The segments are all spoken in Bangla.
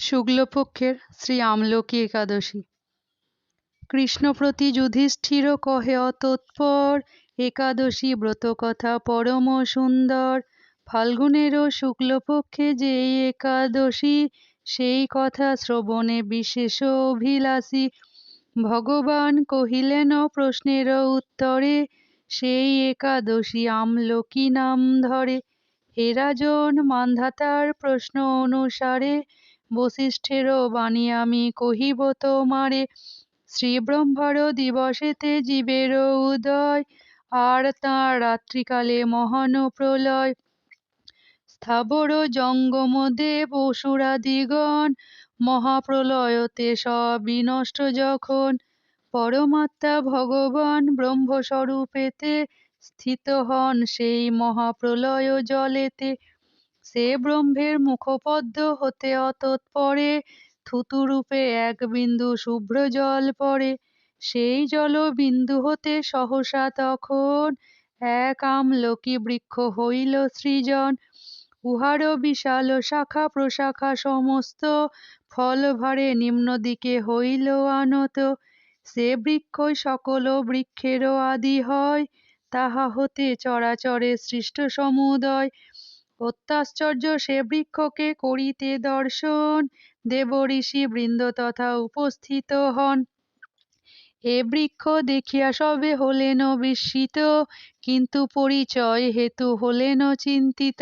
শুক্লপক্ষের শ্রী আমলকি একাদশী। কৃষ্ণপ্রতি যুধিষ্ঠির কহে, অতৎপর একাদশী ব্রত কথা পরম সুন্দর। ফাল্গুনেরও শুক্লপক্ষে যে একাদশী, সেই কথা শ্রবণে বিশেষ অভিলাষী। ভগবান কহিলেন, প্রশ্নের উত্তরে, সেই একাদশী আমলকি নাম ধরে। হে রাজন মান্ধাতার প্রশ্ন অনুসারে বশিষ্ঠেরও বাণী আমি কহিব তোমারে, শ্রীব্রহ্মার দিবসেতে জীবের উদয়, আর তাঁর রাত্রিকালে মহান প্রলয়। স্থাবর জঙ্গম দেব অসুরাদিগণ মহাপ্রলয়তে সব বিনষ্ট যখন, পরমাত্মা ভগবান ব্রহ্মস্বরূপেতে স্থিত হন সেই মহাপ্রলয় জলেতে। সে ব্রহ্মের মুখপদ্ম হতে অতৎপরে থুতুরূপে এক বিন্দু শুভ্র জল পড়ে। সেই জল বিন্দু হতে সহসা তখন এক আমলকি বৃক্ষ হইল সৃজন। উহার বিশাল শাখা প্রশাখা সমস্ত ফল ভারে নিম্ন দিকে হইল আনত। সে বৃক্ষই সকল বৃক্ষেরও আদি হয়, তাহা হতে চরাচরে সৃষ্ট সমুদয়। অত্যাশ্চর্য সে বৃক্ষকে করিতে দর্শন। দেব ঋষি বৃন্দ তথা উপস্থিত হন। এ বৃক্ষ দেখিয়া সবে হলেন বিস্মিত, কিন্তু পরিচয় হেতু হলেন চিন্তিত।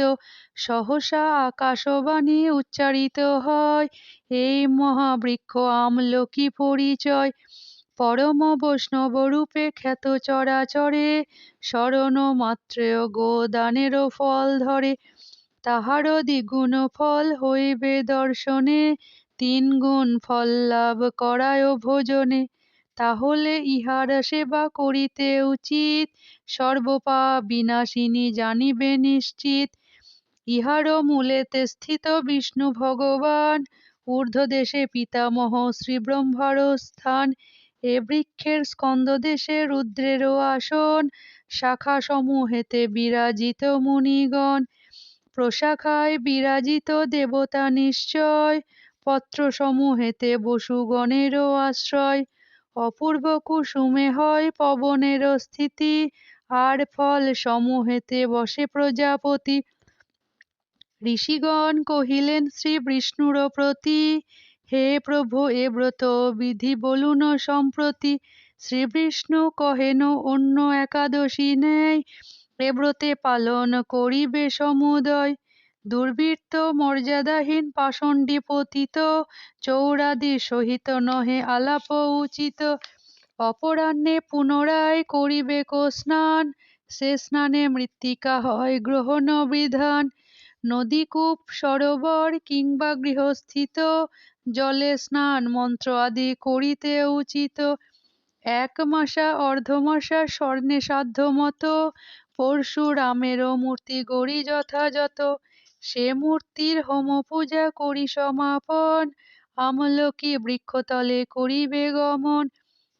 সহসা আকাশবাণী উচ্চারিত হয়, এই মহাবৃক্ষ আমলকি পরিচয়। পরম বৈষ্ণব রূপে খ্যাত চরাচরে শরণ মাত্রেয় গোদানেরও ফল ধরে। তাহারও দ্বিগুণ ফল হইবে দর্শনে তিন গুণ ফল লাভ করায় ভোজনে। তাহলে ইহার সেবা করিতে উচিত সর্বপা বিনাশিনী জানিবে নিশ্চিত। ইহারও মূলেতে স্থিত বিষ্ণু ভগবান, ঊর্ধ্বদেশে পিতামহ শ্রী ব্রহ্মার স্থান। এ বৃক্ষের স্কন্দদেশে রুদ্রেরও আসন শাখা সমূহেতে বিরাজিত মুনিগণ। প্রশাখায় বিরাজিত দেবতা নিশ্চয়, পত্রসমূহেতে বসুগণেরও আশ্রয়। অপূর্ব কুসুমে হয় পবনের স্থিতি, আর ফল সমূহেতে বসে প্রজাপতি। ঋষিগণ কহিলেন, শ্রী বিষ্ণুর প্রতি হে প্রভু, এ ব্রত বিধি বলুন সম্প্রতি। শ্রীবিষ্ণু কহেন, অন্য একাদশী নেই। এ ব্রতে পালন করিবে সমুদয়। দুর্বৃত্ত মর্যাদাহীন পাষণ্ডী পতিত, চৌরাদি সহিত নহে আলাপ উচিত। অপরাহ্নে পুনরায় করিবে স্নান সে স্নানে মৃত্তিকা হয় গ্রহণ বিধান। নদীকূপ সরোবর কিংবা গৃহস্থিত জলে স্নান মন্ত্র আদি করিতে উচিত। এক মাসা অর্ধমাসা স্বর্ণে সাধ্য মতো, পরশুরামেরও মূর্তি গড়ি যথাযথ। সে মূর্তির হোম পূজা করি সমাপন, আমলকি বৃক্ষতলে করিবে গমন।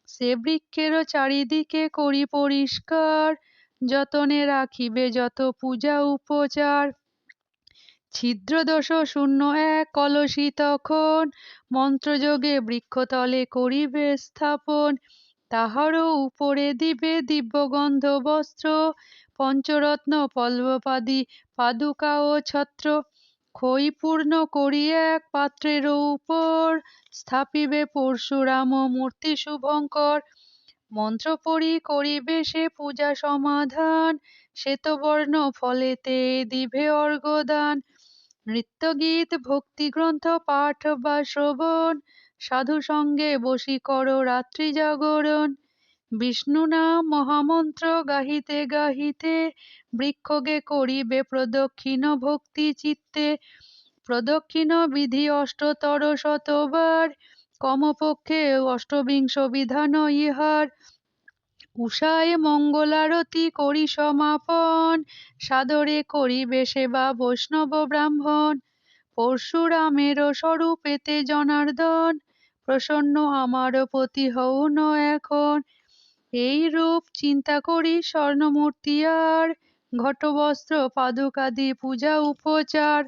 সে বৃক্ষের চারিদিকে করি পরিষ্কার, যতনে রাখিবে যত পূজা উপচার। ছিদ্রদোষ শূন্য, এক কলসি তখন। মন্ত্রযোগে বৃক্ষতলে করিবে স্থাপন। তাহারও উপরে দিবে দিব্যগন্ধ বস্ত্র। পঞ্চরত্ন, পল্লবাদি, পাদুকা ও ছত্র। খই পূর্ণ করি এক পাত্রের উপর। স্থাপিবে পরশুরাম মূর্তি শুভঙ্কর। মন্ত্রপরি করিবে সে পূজা সমাধান। শ্বেতবর্ণ ফলেতে দিবে অর্ঘদান নৃত্যগীত, ভক্তিগ্রন্থ, পাঠ বা শ্রবণ। সাধু সঙ্গে বসি কর রাত্রি জাগরণ। বিষ্ণু নাম মহামন্ত্র গাহিতে গাহিতে, বৃক্ষকে করিবে প্রদক্ষিণ ভক্তি চিত্তে। প্রদক্ষিণ বিধি অষ্টতর শতবার, কমপক্ষে অষ্টবিংশ বিধান ইহার। উষায় মঙ্গলারতি করি সমাপন, সাদরে করিবে সেবা বৈষ্ণব ব্রাহ্মণ। পরশুরামের স্বরূপেতে জনার্দন, প্রসন্ন আমার প্রতি হউন এখন। এই রূপ চিন্তা করি স্বর্ণমূর্তি আর, ঘটবস্ত্র, পাদুকাদি, পূজা, উপচার।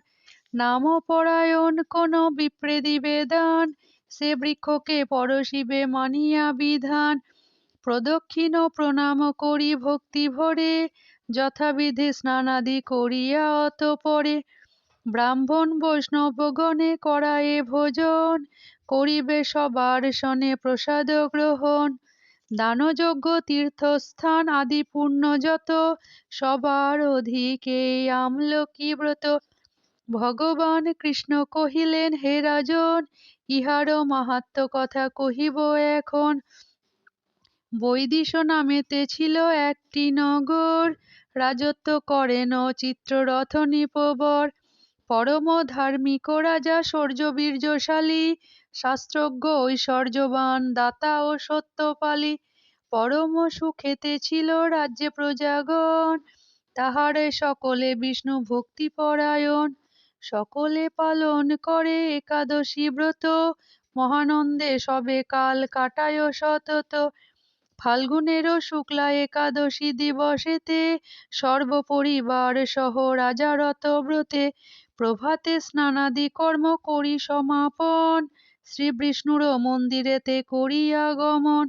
নামপরায়ণ কোন বিপ্রেদি বেদান, সে বৃক্ষকে পরশিবে মানিয়া বিধান। প্রদক্ষিণ প্রণাম করি, ভক্তি ভরে, যথাবিধি স্নানাদি করিয়া অত পরে ব্রাহ্মণ বৈষ্ণবগণে করায়ে ভোজন, করিবে সবার শনে প্রসাদ গ্রহণ। দানযজ্ঞ তীর্থস্থান আদি পূর্ণ যত, সবার অধিকে আমলকি ব্রত। ভগবান কৃষ্ণ কহিলেন, হে রাজন, ইহারও মাহাত্ম কথা কহিব এখন। বৈদিশ নামেতে ছিল একটি নগর, রাজত্ব করেন চিত্ররথ নিপবর। পরম ধার্মিক রাজা শৌর্য বীর্যশালী শাস্ত্রজ্ঞ, ঐশ্বর্যবান, দাতা ও সত্যপালী। পরম সুখেতে ছিল রাজ্যে প্রজাগণ, তাহারে সকলে বিষ্ণু ভক্তি পরায়ণ। সকলে পালন করে একাদশী ব্রত, মহানন্দে সবে কাল কাটায় সতত। ফাল্গুনেরও শুক্লা একাদশী দিবসেতে সর্বপরিবার সহ রাজারত ব্রতে প্রভাতে স্নানাদি কর্ম করি সমাপন। শ্রী বিষ্ণুর মন্দিরেতে করিয়া গমন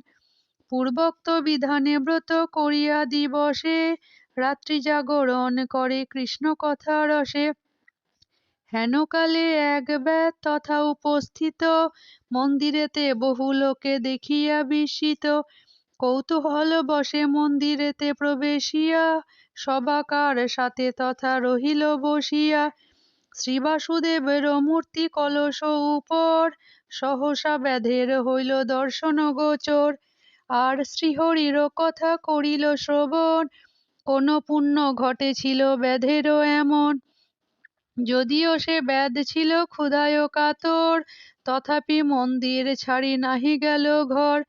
পূর্বোক্ত বিধানে ব্রত করিয়া দিবসে রাত্রি জাগরণ করে কৃষ্ণ কথা রসে। হেনকালে এক ব্যাত তথা উপস্থিত। মন্দিরেতে বহু লোকে দেখিয়া বিস্মিত। কৌতূহল বসে মন্দিরেতে প্রবেশিয়া সবাকার সাথে তথা রহিল বসিয়া। শ্রীবাসুদেবের মূর্তি কলস উপর, সহসা ব্যাধের হইল দর্শন গোচর। আর শ্রীহরির কথা করিল শ্রবণ, কোন পুণ্য ঘটেছিল ব্যাধেরও এমন? যদিও সে ব্যাধ ছিল ক্ষুধায় কাতর, তথাপি মন্দির ছাড়ি নাহি গেল ঘর।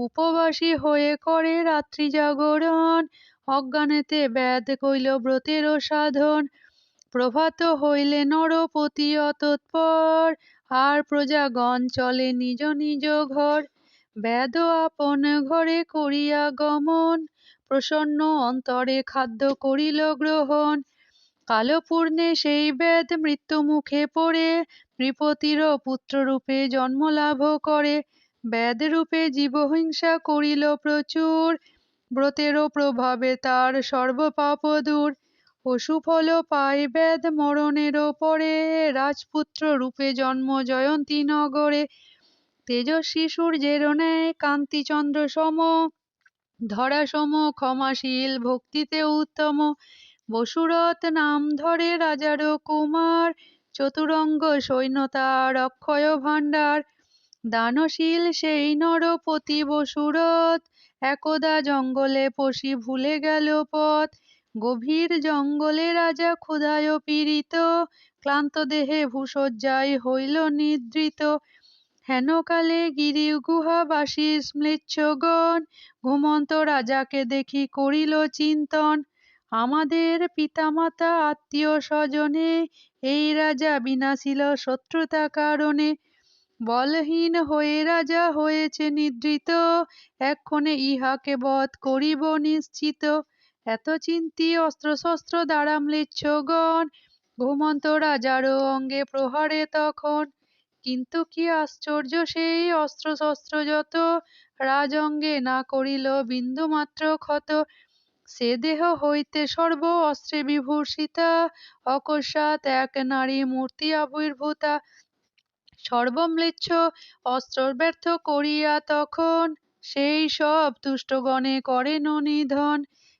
উপবাসী হয়ে করে রাত্রি জাগরণ। অজ্ঞানেতে ব্যাধ কইল ব্রতেরও সাধন। প্রভাত হইলে নরপতি অতৎপর। আর প্রজাগণ চলে নিজ নিজ ঘর। বেদ আপন ঘরে করিয়া গমন। প্রসন্ন অন্তরে খাদ্য করিল গ্রহণ। কালপূর্ণে সেই বেদ মৃত্যু মুখে পড়ে। নৃপতির পুত্ররূপে জন্ম লাভ করে। বেদরূপে জীবহিংসা করিল প্রচুর, ব্রতেরও প্রভাবে তার সর্বপাপ দূর। পশুফল পায় বেদ মরণেরও পরে রাজপুত্র রূপে জন্ম জয়ন্তী নগরে। তেজস্বী সূর্যের ন্যায় কান্তিচন্দ্র সম ধরা সম ক্ষমাশীল, ভক্তিতে উত্তম। বসুরথ নাম ধরে রাজার কুমার, চতুরঙ্গ সৈন্যতার অক্ষয় ভাণ্ডার। দানশীল সেই নরপতি বসুরথ। একদা জঙ্গলে পশি ভুলে গেল পথ। গভীর জঙ্গলে রাজা ক্ষুধায় পীড়িত। ক্লান্ত দেহে ভূসজ্জায় হইল নিদ্রিত। হেনকালে গিরি গুহাবাসী স্মৃচ্ছগণ, ঘুমন্ত রাজাকে দেখি করিল চিন্তন। আমাদের পিতামাতা আত্মীয় স্বজনে, এই রাজা বিনাশিল শত্রুতা কারণে বলহীন হয়ে রাজা হয়েছে নিদ্রিত। এক্ষণে ইহাকে বধ করিব নিশ্চিত। এত চিন্তি অস্ত্রশস্ত্র দ্বারা ম্লেচ্ছগণ ঘুমন্ত রাজারও অঙ্গে প্রহারে তখন। কিন্তু কি আশ্চর্য সেই অস্ত্রশস্ত্র যত। রাজঙ্গে না করিল বিন্দুমাত্র ক্ষত। সে দেহ হইতে সর্ব অস্ত্রে বিভূষিতা। অকস্মাৎ এক নারী মূর্তি আবির্ভূতা। সর্বম্লেচ্ছ অস্ত্র ব্যর্থ করিয়া তখন সেই সব তুষ্টগণে করেন নিধন।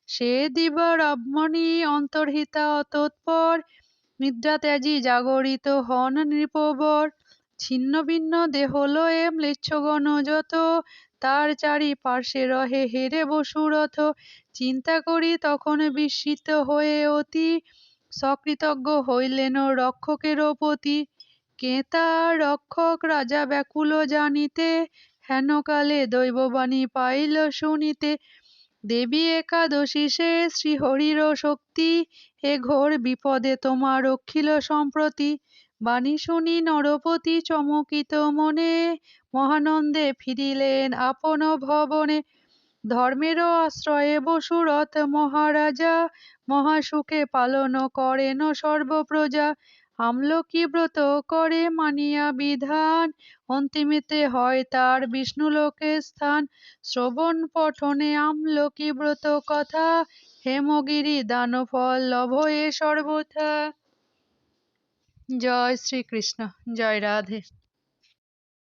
সে দিবার দিবারাব্মণি অন্তর্হিতা অতৎপর নিদ্রা ত্যাজি জাগরিত হন নৃপবর। ছিন্ন ভিন্ন দেহ লয়ে ম্লেচ্ছগণ যত, তার চারি পার্শ্বে রহে হেরে বসুরথ চিন্তা করি তখন বিস্মিত হয়ে অতি সকৃতজ্ঞ হইলেন রক্ষকের পতি। কেতা রক্ষক রাজা ব্যাকুল জানিতে? হেনকালে দৈববাণী পাইল শুনিতে। দেবী একাদশী সে শ্রীহরির শক্তি। এ ঘোর বিপদে তোমার রক্ষিল সম্প্রতি। বাণী শুনি নরপতি চমকিত মনে। মহানন্দে ফিরিলেন আপন ভবনে। ধর্মের আশ্রয়ে বসুরথ মহারাজা। মহাসুখে পালন করেন সর্বপ্রজা। আমলকি ব্রত করে মানিয়া বিধান। অন্তিমেতে হয় তার বিষ্ণুলোকে স্থান। শ্রবণ পঠনে আমলকি ব্রত কথা। হেমগিরি দানফল লভয়ে সর্বথা। জয় শ্রীকৃষ্ণ, জয় রাধে।